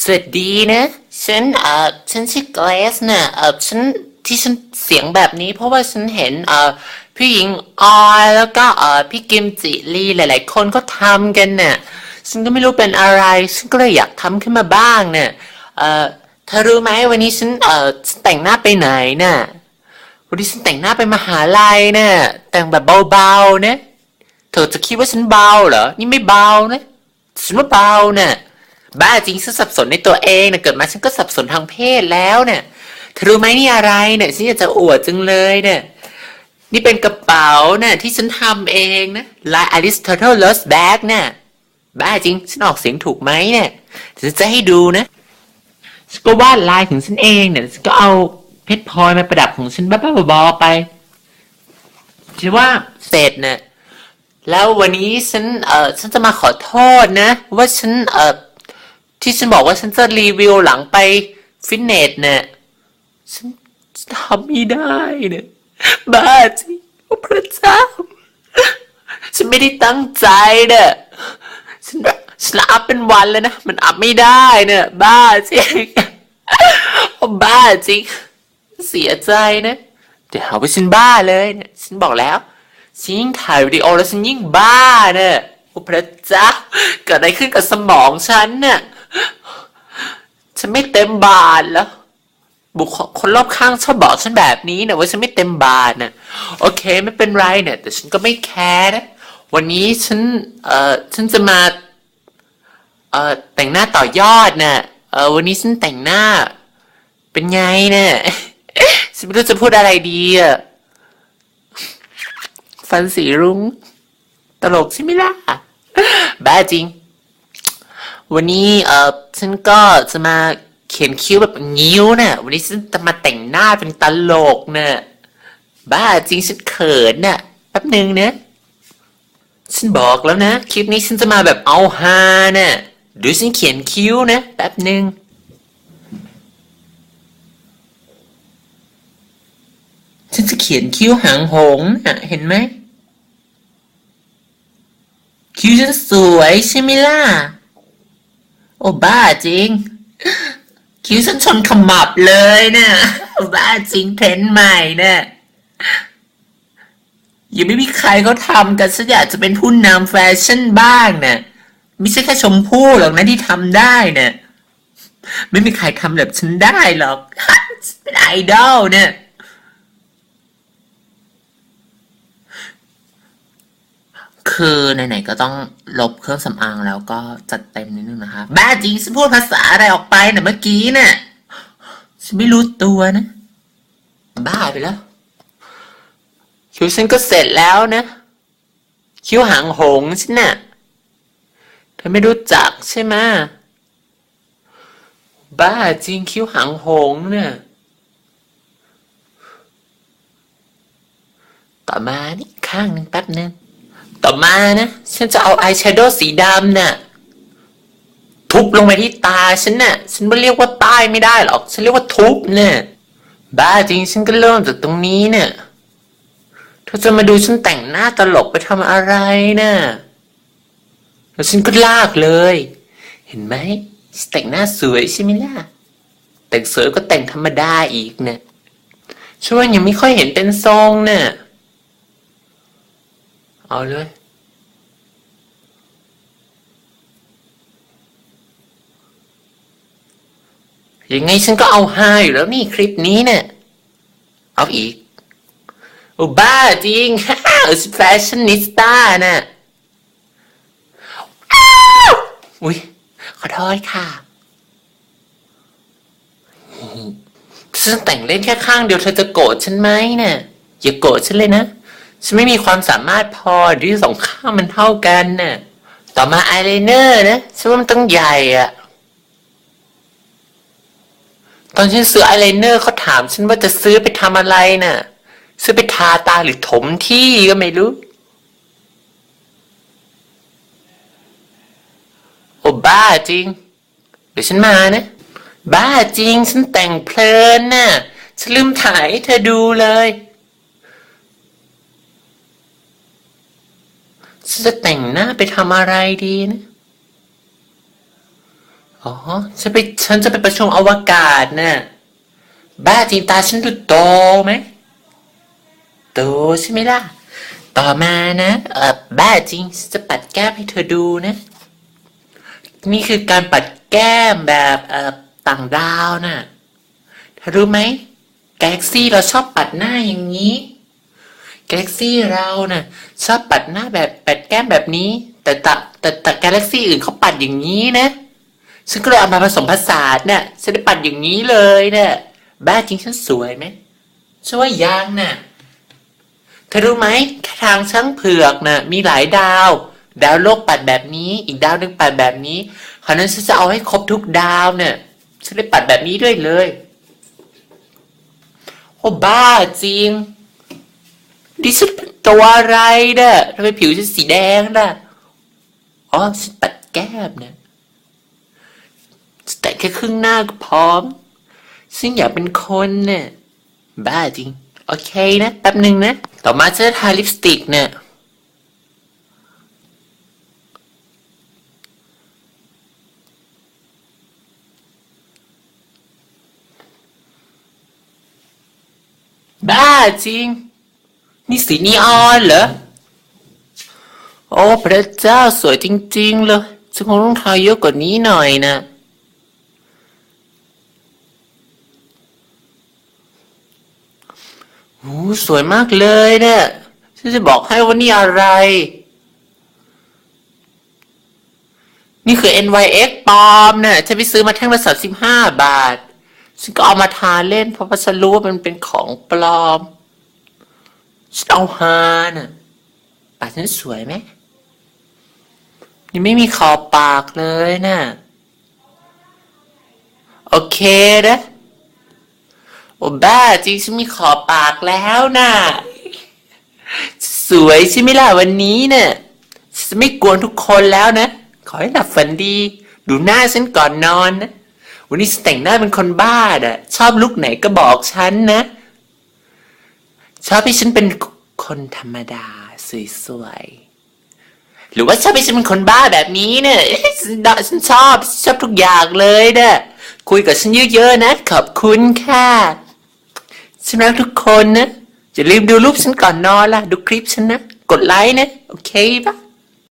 สวัสดีนะ ฉันเอ่อฉันชื่อเกรซนะเอ่อฉันที่ฉันเสียงแบบนี้ เพราะว่าฉันเห็นเอ่อพี่หญิงออยแล้วก็เอ่อพี่กิมจิลีหลาย ๆ คนก็ทำกันน่ะฉันก็ไม่รู้เป็นอะไร ฉันก็เลยอยากทำขึ้นมาบ้างเนี่ยเอ่อเธอรู้ไหมวันนี้ฉันเอ่อฉันแต่งหน้าไปไหนน่ะวันนี้ฉันแต่งหน้าไปมหาลัยน่ะแต่งแบบเบาๆนะเธอจะคิดว่าฉันเบาเหรอนี่ไม่เบานะฉันว่าเบาเนี่ย บ้าจริงฉันสับสนในตัวเองนะเกิดมาฉันก็สับสนทางเพศแล้วเนี่ยเธอรู้ไหมนี่อะไรเนี่ยฉันอยากจะอวดจังเลยเนี่ยนี่เป็นกระเป๋าเนี่ยที่ฉันทำเองนะลาย Aristotle Lost Bag เนี่ยบ้าจริงฉันออกเสียงถูกไหมเนี่ยฉันจะให้ดูนะฉันก็วาดลายของฉันเองเนี่ยฉันก็เอาเพชรพลอยมาประดับของฉันบ้าๆบอๆไปฉันว่าเสร็จเนี่ยแล้ววันนี้ฉันเออฉันจะมาขอโทษนะ ว่าฉันเออ ที่ฉันบอกว่าฉันจะรีวิวหลังไปฟิตเนสเนี่ยฉันทำไม่ได้เนี่ยบ้าจริงพระเจ้า ฉันไม่ได้ตั้งใจเนี่ยฉันฉันอัพเป็นวันแล้วนะ มันอัพไม่ได้เนี่ยบ้าจริงบ้าจริง เสียใจนะเดี๋ยวหาว่าฉันบ้าเลยเนี่ยฉันบอกแล้วฉันยิ่งถ่ายวิดีโอแล้วฉันยิ่งบ้าเนี่ยโอ้พระเจ้าเกิดอะไรขึ้นกับสมองฉันเนี่ย ฉันไม่เต็มบาทแล้วบุคคลคนรอบข้างชอบบอกฉันแบบนี้นะว่าฉันไม่เต็มบาทนะโอเคไม่เป็นไรเนี่ย แต่ฉันก็ไม่แคร์นะวันนี้ฉันเอ่อฉันจะมาเอ่อแต่งหน้าต่อยอดนะเออวันนี้ฉันแต่งหน้า เป็นไงเนี่ยฉันไม่รู้จะพูดอะไรดีอะฟันสีรุง้งตลกใช่ไหมล่ะบ้าจริง วันนี้เออฉันก็จะมาเขียนคิ้วแบบงิ้วน่ะ วันนี้ฉันจะมาแต่งหน้าเป็นตลกน่ะบ้าจริงฉันเขินน่ะแป๊บหนึ่งนะ ฉันบอกแล้วนะ คลิปนี้ฉันจะมาแบบเอาฮาน่ะดูฉันเขียนคิ้วนะแป๊บหนึ่งฉันจะเขียนคิ้วหางหงส์น่ะเห็นไหมคิ้วฉันสวยใช่ไหมล่ะ โอ้บ้าจริง คิ้วฉันชนขมับเลยเนะโอ้บ้าจริงเทรนด์ใหม่เนะยังไม่มีใครเขาทำกันฉันอยากจะเป็นผู้นำแฟชั่นบ้างเนะไม่ใช่แค่ชมพู่หรอกนะที่ทำได้เนะไม่มีใครทำแบบฉันได้หรอกฉันเป็นไอดอลเนี่ย คือไหนๆก็ต้องลบเครื่องสำอางแล้วก็จัดเต็มนิดนึงนะคะ บ้าจริงฉันพูดภาษาอะไรออกไปเนะเมื่อกี้น่ะฉันไม่รู้ตัวนะ บ้าไปแล้ว คิ้วฉันก็เสร็จแล้วนะ คิ้วหางหงฉันน่ะเธอไม่รู้จักใช่ไหมบ้าจริงคิ้วหางหงเนี่ยต่อมานี่ข้างหนึ่งแป๊บนึง ต่อมานะ ฉันจะเอาอายแชโดว์สีดำน่ะทุบลงไปที่ตาฉันน่ะ ฉันไม่เรียกว่าป้ายไม่ได้หรอก ฉันเรียกว่าทุบเนี่ยบ้าจริงฉันก็เริ่มจากตรงนี้เนี่ยเธอจะมาดูฉันแต่งหน้าตลกไปทำอะไรน่ะแล้วฉันก็ลากเลย เห็นไหมแต่งหน้าสวยใช่ไหมล่ะ แต่งสวยก็แต่งธรรมดาอีกเนี่ยช่วยยังไม่ค่อยเห็นเป็นทรงเนี่ย เอาเลย ยังไงฉันก็เอาห้าอยู่แล้วนี่คลิปนี้เนี่ย เอาอีก โอ้บ้าจริงฮ่าแฟชั่นนิสต้าน่ะอุ้ยขอโทษค่ะฉันแต่งเล่นแค่ข้างเดียวเธอจะโกรธฉันไหมเนี่ยอย่าโกรธฉันเลยนะ ฉันไม่มีความสามารถพอที่สองข้างมันเท่ากันน่ะ ต่อมาอายไลเนอร์นะฉันว่ามันต้องใหญ่อะตอนฉันซื้ออายไลเนอร์เขาถามฉันว่าจะซื้อไปทำอะไรน่ะ ซื้อไปทาตาหรือถมที่ก็ไม่รู้ โอ้บ้าจริง เดี๋ยวฉันมานะ บ้าจริง ฉันแต่งเพลินน่ะ ฉันลืมถ่ายให้เธอดูเลย ฉัน จะแต่งหน้าไปทำอะไรดีนะ อ๋อ ฉันไปฉันจะไปประชุมอวกาศน่ะบ้าจริงตาฉันดูโตไหมโตใช่ไหมล่ะ ต่อมานะ เออบ้าจริงจะปัดแก้มให้เธอดูนะ นี่คือการปัดแก้มแบบเออต่างดาวน่ะเธอรู้ไหมกาแล็กซี่เราชอบปัดหน้าอย่างนี้ กาแล็กซี่เราน่ะชอบปัดหน้าแบบแปดแก้มแบบนี้ แต่แต่แต่แต่กาแล็กซี่อื่นเขาปัดอย่างนี้นะ ฉันก็เลยเอามาผสมผสานเนี่ยฉันได้ปัดอย่างนี้เลยเนี่ยบ้าจริงฉันสวยไหมช่วยยังน่ะเธอรู้ไหมทางช่างเผือกน่ะมีหลายดาว ดาวโลกปัดแบบนี้ อีกดาวหนึ่งปัดแบบนี้คราวนั้นฉันจะเอาให้ครบทุกดาวเนี่ยฉันได้ปัดแบบนี้ด้วยเลยโอ้บ้าจริง ดิฉันเป็นตัวอะไรเนี่ยทำไมผิวฉันสีแดงน่ะอ๋อฉันปัดแก้มเนี่ยแต่แค่ครึ่งหน้าก็พร้อม ซึ่งอยากเป็นคนเนี่ยบ้าจริง โอเคนะแป๊บหนึ่งนะ ต่อมาจะทาลิปสติกเนี่ยบ้าจริง นี่สีนีออนเหรอ โอ้พระเจ้าสวยจริงๆเลยฉันคงต้องทาเยอะกว่านี้หน่อยนะ โอ้สวยมากเลยเนี่ย ฉันจะบอกให้ว่านี่อะไร นี่คือ NYX ปลอมเนี่ยฉันไปซื้อมาแท่งละสามสิบห้าบาท ฉันก็เอามาทาเล่นเพราะว่าฉันรู้ว่ามันเป็นของปลอม ฉันเอาฮาน่ะปากฉันสวยไหมยังไม่มีขอบปากเลยน่ะ โอเคนะโอ้บ้าจริงฉันมีขอบปากแล้วน่ะ สวยใช่ไหมล่ะวันนี้เนี่ยจะไม่กวนทุกคนแล้วนะ ขอให้หลับฝันดี ดูหน้าฉันก่อนนอนนะ วันนี้แต่งหน้าเป็นคนบ้าอะชอบลุกไหนก็บอกฉันนะ ชอบให้ฉันเป็นคนธรรมดา สวยๆ หรือว่าชอบให้ฉันเป็นคนบ้าแบบนี้เนี่ยฉันฉันชอบชอบทุกอย่างเลยเนี่ยคุยกับฉันเยอะๆนะ ขอบคุณค่ะฉันรักทุกคนนะอย่าลืมดูรูปฉันก่อนนอนล่ะ ดูคลิปฉันนะ กดไลค์นะ โอเคปะ